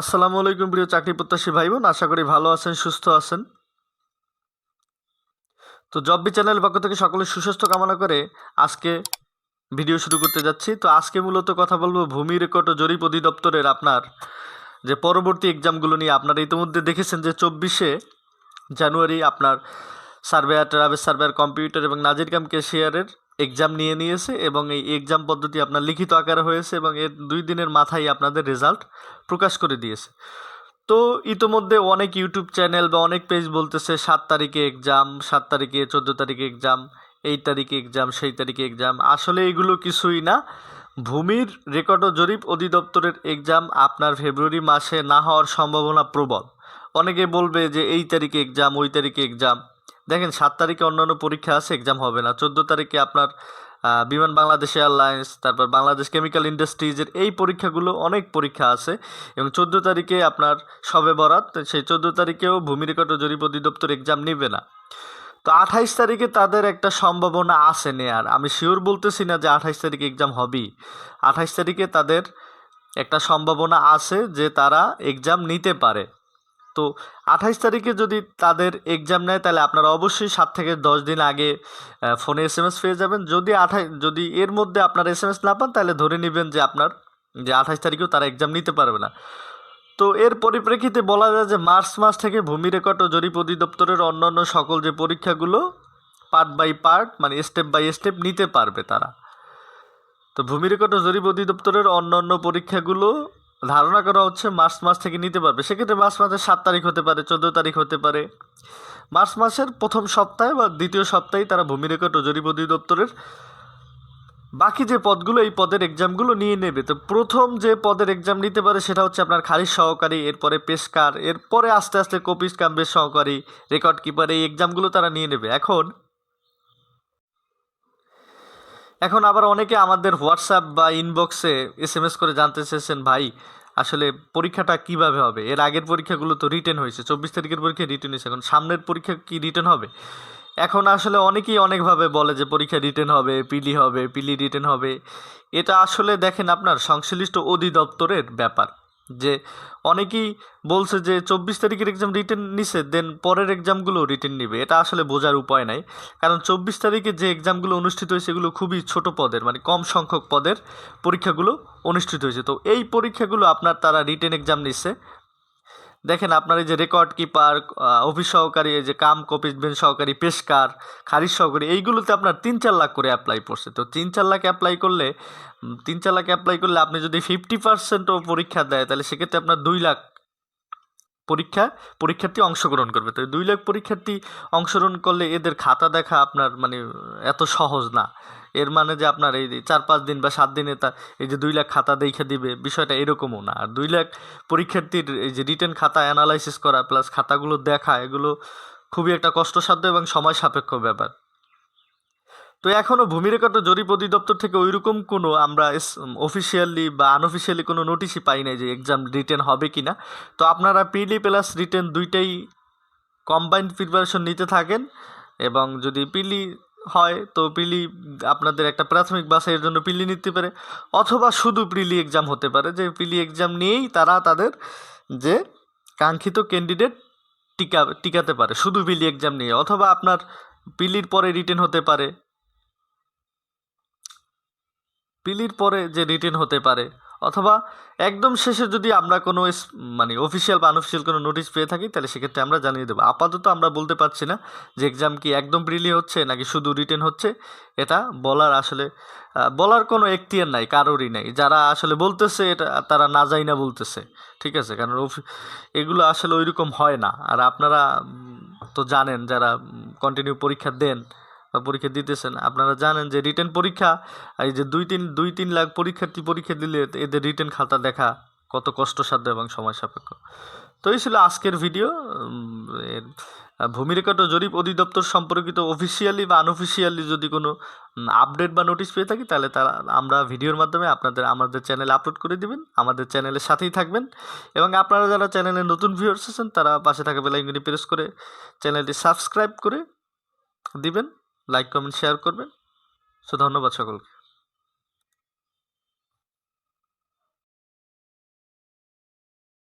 আসসালামু আলাইকুম প্রিয় চাকরি প্রত্যাশী ভাই বোন আশা করি ভালো আছেন, সুস্থ আছেন। তো জব্বি চ্যানেল পক্ষ থেকে সকলের সুস্বাস্থ্য কামনা করে আজকে ভিডিও শুরু করতে যাচ্ছি। তো আজকে মূলত কথা বলব ভূমি রেকর্ড ও জরিপ অধিদপ্তরের আপনার যে পরবর্তী এক্সামগুলো নিয়ে। আপনারা ইতিমধ্যে দেখেছেন যে চব্বিশে জানুয়ারি আপনার সার্ভেয়ার ট্রাভেল সার্ভেয়ার কম্পিউটার এবং নাজির কাম কেশিয়ারের এক্সাম নিয়ে নিয়েছে এবং এই এক্সাম পদ্ধতি আপনার লিখিত আকারে হয়েছে এবং এর দুই দিনের মাথায় আপনাদের রেজাল্ট প্রকাশ করে দিয়েছে। তো ইতোমধ্যে অনেক ইউটিউব চ্যানেল বা অনেক পেজ বলতেছে, সাত তারিখে এক্সাম সাত তারিখে চোদ্দ তারিখে এক্সাম এই তারিখে এক্সাম সেই তারিখে এক্সাম আসলে এগুলো কিছুই না। ভূমির রেকর্ড ও জরিপ অধিদপ্তরের এক্সাম আপনার ফেব্রুয়ারি মাসে না হওয়ার সম্ভাবনা প্রবল। অনেকে বলবে যে এই তারিখে এক্সাম ওই তারিখে এক্সাম দেখেন, সাত তারিখে অন্যান্য পরীক্ষা আছে এক্সাম হবে না। চোদ্দ তারিখে আপনার বিমান বাংলাদেশ এয়ারলাইন্স, তারপর বাংলাদেশ কেমিক্যাল ইন্ডাস্ট্রিজের এই পরীক্ষাগুলো অনেক পরীক্ষা আছে এবং চোদ্দ তারিখে আপনার সবে বরাত, সেই চোদ্দ তারিখেও ভূমি রেকর্ড জরিপ অধিদপ্তর এক্সাম নেবে না। তো আঠাইশ তারিখে তাদের একটা সম্ভাবনা আছে নেয়ার। আমি শিওর বলতেছি না যে আঠাইশ তারিখে এক্সাম হবেই। আঠাইশ তারিখে তাদের একটা সম্ভাবনা আছে যে তারা এক্সাম নিতে পারে। তো আঠাইশ তারিখে যদি তাদের এক্সাম নেয়, তাহলে আপনারা অবশ্যই সাত থেকে দশ দিন আগে ফোনে এস এম এস পেয়ে যাবেন। যদি আঠাই, যদি এর মধ্যে আপনার এস এম এস না পান, তাহলে ধরে নেবেন যে আপনার, যে আঠাইশ তারিখেও তারা এক্সাম নিতে পারবে না। তো এর পরিপ্রেক্ষিতে বলা যায় যে মার্চ মাস থেকে ভূমি রেকর্ড ও জরিপ অধিদপ্তরের অন্যান্য সকল যে পরীক্ষাগুলো পার্ট বাই পার্ট মানে স্টেপ বাই স্টেপ নিতে পারবে তারা। তো ভূমি রেকর্ড ও জরিপ অধিদপ্তরের অন্যান্য পরীক্ষাগুলো ধারণা করা হচ্ছে মার্চ মাস থেকে নিতে পারবে। সেক্ষেত্রে মার্চ মাসের সাত তারিখ হতে পারে, চোদ্দ তারিখ হতে পারে। মার্চ মাসের প্রথম সপ্তাহে বা দ্বিতীয় সপ্তাহে তারা ভূমি রেকর্ড ও জরিপ অধিদপ্তরের বাকি যে পদগুলো, এই পদের এক্সামগুলো নিয়ে নেবে। তো প্রথম যে পদের এক্সাম নিতে পারে সেটা হচ্ছে আপনার খারিজ সহকারী, এরপরে পেশকার, এরপরে আস্তে আস্তে কপিস কাম্বের সহকারী রেকর্ড কিপার এই এক্সামগুলো তারা নিয়ে নেবে। এখন এখন আবার অনেকে আমাদের হোয়াটসঅ্যাপ বা ইনবক্সে এস এম এস করে জানতে চেয়েছেন, ভাই আসলে পরীক্ষাটা কীভাবে হবে? এর আগের পরীক্ষাগুলো তো রিটেন হয়েছে। চব্বিশ তারিখের পরীক্ষা রিটেন হয়েছে। এখন সামনের পরীক্ষা কি রিটেন হবে? এখন আসলে অনেকেই অনেকভাবে বলে যে পরীক্ষা রিটেন হবে, পিলি হবে, পিলি রিটেন হবে। এটা আসলে দেখেন আপনার সংশ্লিষ্ট অধিদপ্তরের ব্যাপার। যে অনেকেই বলছে যে চব্বিশ তারিখের এক্সাম রিটার্ন নিছে দেন পরের এক্সামগুলো রিটার্ন নিবে। এটা আসলে বোঝার উপায় নাই। কারণ চব্বিশ তারিখে যে এক্সামগুলো অনুষ্ঠিত হয়েছে সেগুলো খুবই ছোট পদের মানে কম সংখ্যক পদের পরীক্ষাগুলো অনুষ্ঠিত হয়েছে। তো এই পরীক্ষাগুলো আপনার, তারা রিটেন এক্সাম নিচ্ছে দেখেন আপনার এই যে রেকর্ড কিপার অফিস সহকারী, এই যে কাম বেঞ্চ সহকারী, পেশকার, খারিজ সহকারী, এইগুলোতে আপনার তিন চার লাখ করে অ্যাপ্লাই পড়ছে। তো তিন চার লাখ অ্যাপ্লাই করলে তিন চার লাখ অ্যাপ্লাই করলে আপনি যদি ফিফটি পার্সেন্টও পরীক্ষা দেয়, তাহলে সেক্ষেত্রে আপনার দুই লাখ পরীক্ষা, পরীক্ষার্থী অংশগ্রহণ করবে। তো দুই লাখ পরীক্ষার্থী অংশগ্রহণ করলে এদের খাতা দেখা আপনার মানে এত সহজ না। এর মানে যে আপনার এই চার পাঁচ দিন বা সাত দিনে তা এই যে দুই লাখ খাতা দেখে দিবে, বিষয়টা এরকমও না। আর দুই লাখ পরীক্ষার্থীর এই যে রিটার্ন খাতা অ্যানালাইসিস করা, প্লাস খাতাগুলো দেখা, এগুলো খুবই একটা কষ্টসাধ্য এবং সময় সাপেক্ষ ব্যাপার। তো এখনও ভূমি রেকর্ড ও জরিপ অধিদপ্তর থেকে ওইরকম কোনো আমরা অফিসিয়ালি বা আনঅফিসিয়ালি কোনো নোটিশই পাই নাই যে এক্সাম রিটেন হবে কি না তো আপনারা পিলি প্লাস রিটেন দুইটাই কম্বাইন্ড প্রিপারেশন নিতে থাকেন এবং যদি পিলি হয়, তো পিলি আপনাদের একটা প্রাথমিক বাছাইয়ের জন্য পিলি নিতে পারে। অথবা শুধু প্রিলি এক্সাম হতে পারে, যে পিলি এক্সাম নিয়েই তারা তাদের যে কাঙ্ক্ষিত ক্যান্ডিডেট টিকা, টিকাতে পারে, শুধু পিলি এক্সাম নিয়ে। অথবা আপনার পিলির পরে রিটেন হতে পারে। পিলির পরে যে রিটেন হতে পারে, অথবা একদম শেষে যদি আমরা কোনো মানে অফিসিয়াল বা আনঅফিসিয়াল কোনো নোটিশ পেয়ে থাকি, তাহলে সেক্ষেত্রে আমরা জানিয়ে দেবো। আপাতত আমরা বলতে পারছি না যে এক্সাম কি একদম প্রিলি হচ্ছে নাকি শুধু রিটেন হচ্ছে। এটা বলার আসলে বলার কোনো এখতিয়ার নাই, কারোরই নাই। যারা আসলে বলতেছে এটা, তারা না যাই না বলতেছে, ঠিক আছে? কারণ এগুলো আসলে ওইরকম হয় না। আর আপনারা তো জানেন, যারা কন্টিনিউ পরীক্ষা দেন বা পরীক্ষা দিতেছেন। আপনারা জানেন যে রিটেন পরীক্ষা, এই যে দুই তিন দুই তিন লাখ পরীক্ষার্থী পরীক্ষা দিলে এদের রিটেন খাতা দেখা কত কষ্টসাধ্য এবং সময় সাপেক্ষ। তো এই ছিল আজকের ভিডিও। ভূমি রেকর্ড ও জরিপ অধিদপ্তর সম্পর্কিত অফিসিয়ালি বা আনঅফিসিয়ালি যদি কোনো আপডেট বা নোটিশ পেয়ে থাকি, তাহলে তারা, আমরা ভিডিওর মাধ্যমে আপনাদের, আমাদের চ্যানেলে আপলোড করে দিবেন, আমাদের চ্যানেলের সাথেই থাকবেন। এবং আপনারা যারা চ্যানেলে নতুন ভিউয়ার্স আছেন, তারা পাশে থাকা বেলাইকনটি প্রেস করে চ্যানেলটি সাবস্ক্রাইব করে দিবেন। লাইক কমেন্ট শেয়ার করবেন। সো ধন্যবাদ সকলকে।